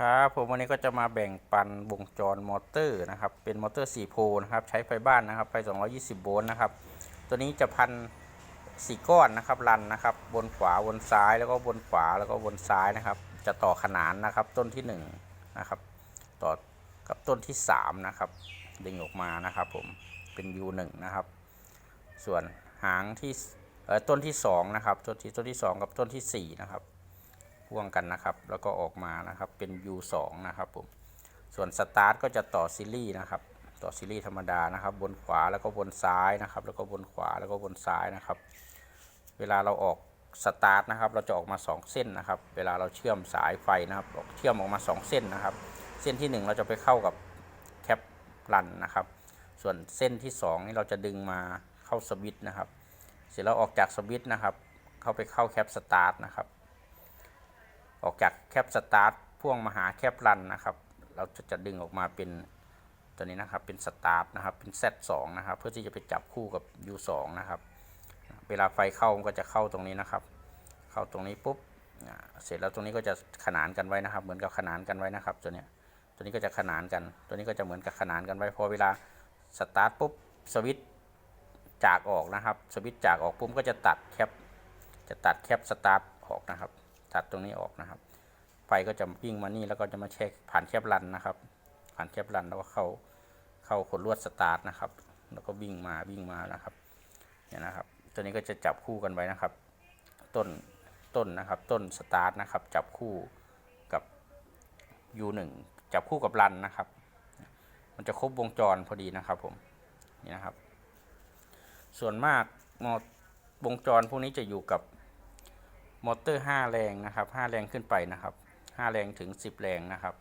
ครับผมวันนี้ก็จะมาแบ่งปันวงจรมอเตอร์นะครับ เป็นมอเตอร์ 4 โพลนะครับ ใช้ไฟบ้านนะครับ ไฟ 220 โวลต์นะครับ ตัวนี้จะพันสี่ก้อนนะครับรันนะครับ บนขวาบนซ้ายแล้วก็บนขวาแล้วก็บนซ้ายนะครับ จะต่อขนานนะครับ ต้นที่1นะครับ ต่อกับต้นที่3นะครับดึงออกมานะครับ ผมเป็น U1 นะครับ ส่วนหางที่เอ่อต้นที่2นะครับต้นที่ต้นที่ 2 กับต้นทีสี่4นะครับ พ่วงกันนะครับ แล้วก็ออกมานะครับเป็น U2 นะครับผมส่วนสตาร์ทก็จะต่อซีรีส์นะครับต่อซีรีส์ธรรมดานะครับ บนขวาแล้วก็บนซ้ายนะครับ แล้วก็บนขวาแล้วก็บนซ้ายนะครับ เวลาเราออกสตาร์ทนะครับ เราจะออกมา 2 เส้นนะครับ เวลาเราเชื่อมสายไฟนะครับเชื่อมออกมา 2 เส้นนะครับ เส้นที่ 1 เราจะไปเข้ากับแคปรันนะครับ ส่วนเส้นที่ 2 นี่เราจะดึงมาเข้าสวิตช์นะครับ เสร็จแล้วออกจากสวิตช์นะครับ เข้าไปเข้าแคปสตาร์ทนะครับ ออกจากแคปสตาร์ทพ่วงมาหาแคปรันนะครับ เราจะจะดึงออกมาเป็นตัวนี้นะครับเป็นสตาร์ทนะครับเป็น Z2 นะครับ เพื่อที่จะไปจับคู่กับ U2 นะครับ เวลาไฟเข้ามันก็จะเข้าตรงนี้นะครับ เข้าตรงนี้ปุ๊บเสร็จแล้วตรงนี้ก็จะขนานกันไว้นะครับ เหมือนกับขนานกันไว้นะครับตัวนี้ตัวนี้ก็จะขนานกัน ตัวนี้ก็จะเหมือนกับขนานกันไว้พอเวลาสตาร์ทปุ๊บสวิตจากออกนะครับ สวิตจากออกปุ๊บก็จะตัดแคปจะตัดแคปสตาร์ทออกนะครับ ตัดตรงนี้ออกนะครับ ไฟก็จะวิ่งมานี่แล้วก็จะมาเช็คผ่านแคปรันนะครับ ผ่านแคปรันแล้วก็เข้าเข้าขดลวดสตาร์ทนะครับ แล้วก็วิ่งมาวิ่งมานะครับเนี่ยนะครับ ตัวนี้ก็จะจับคู่กันไว้นะครับ ต้นต้นนะครับ ต้นสตาร์ทนะครับ จับคู่กับ U1 จับคู่กับรันนะครับ มันจะครบวงจรพอดีนะครับผมนี่นะครับ ส่วนมากมอวงจรพวกนี้จะอยู่กับ มอเตอร์ 5 แรงนะครับ 5 แรงขึ้นไปนะครับ 5 แรงถึง 10 แรงนะครับ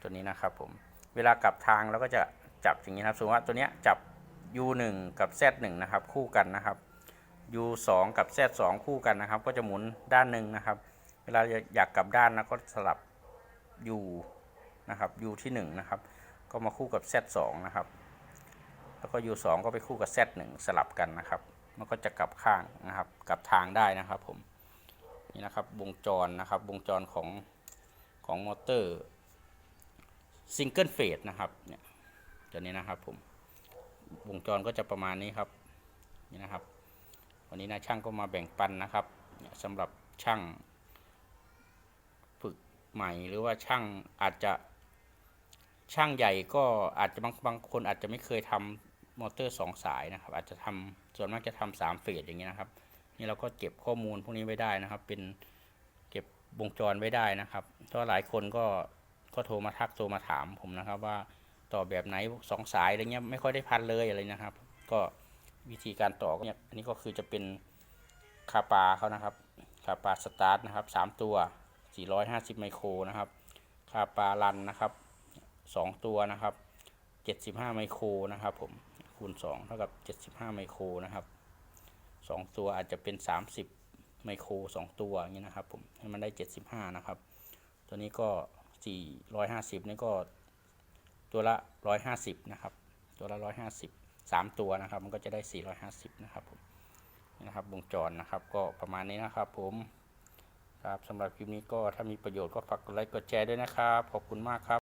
ตัวนี้นะครับผม เวลากลับทางเราก็จะจับอย่างนี้ครับสมมติว่าตัวนี้จับ U1 กับ Z1 นะครับ คู่กันนะครับ U2 กับ Z2 คู่กันนะครับ ก็จะหมุนด้านหนึ่งนะครับ เวลาอยากกลับด้านนะก็สลับ U นะครับ U ที่1นะครับ ก็มาคู่กับ Z2 นะครับ แล้วก็ U2 ก็ไปคู่กับ Z1 สลับกันนะครับ มันก็จะกลับข้างนะครับ กลับทางได้นะครับผม นี่นะครับ วงจรนะครับ วงจรของของมอเตอร์ซิงเกิลเฟสนะครับ เนี่ยตัวนี้นะครับผม วงจรก็จะประมาณนี้ครับ นี่นะครับ วันนี้นะช่างก็มาแบ่งปันนะครับสำหรับช่าง ฝึกใหม่หรือว่าช่างอาจจะช่างใหญ่ก็อาจจะบางบางคนอาจจะไม่เคยทำมอเตอร์สองสายนะครับ อาจจะทำส่วนมากจะทำสามเฟสอย่างนี้ยนะครับ นี่เราก็เก็บข้อมูลพวกนี้ไว้ได้นะครับ เป็นเก็บวงจรไว้ได้นะครับเพราะหลายคนก็ก็โทรมาทักโทรมาถามผมนะครับ ว่าต่อแบบไหนสองสายอะไรเงี้ยไม่ค่อยได้พันเลยอะไรนะครับ ก็วิธีการต่อก็เนี่ยอันนี้ก็คือจะเป็นคาปาเขานะครับคาปาสตาร์ทนะครับสามตัว 450 ไมโครนะครับคาปารันนะครับสองตัวนะครับ 75 ไมโครนะครับผมคูณ 2 เท่ากับ 75 ไมโครนะครับ สองตัวอาจจะเป็น 30 ไมโครสองตัวอย่างนี้นะครับผมให้มันได้ 75 นะครับ ตัวนี้ก็ 450 นี่ก็ตัวละ 150 นะครับ ตัวละ 150 3 ตัวนะครับ มันก็จะได้ 450 นะครับผมนี่นะครับวงจรนะครับก็ประมาณนี้นะครับผมครับสำหรับคลิปนี้ก็ถ้ามีประโยชน์ก็ฝากกดไลค์กดแชร์ด้วยนะครับ ขอบคุณมากครับ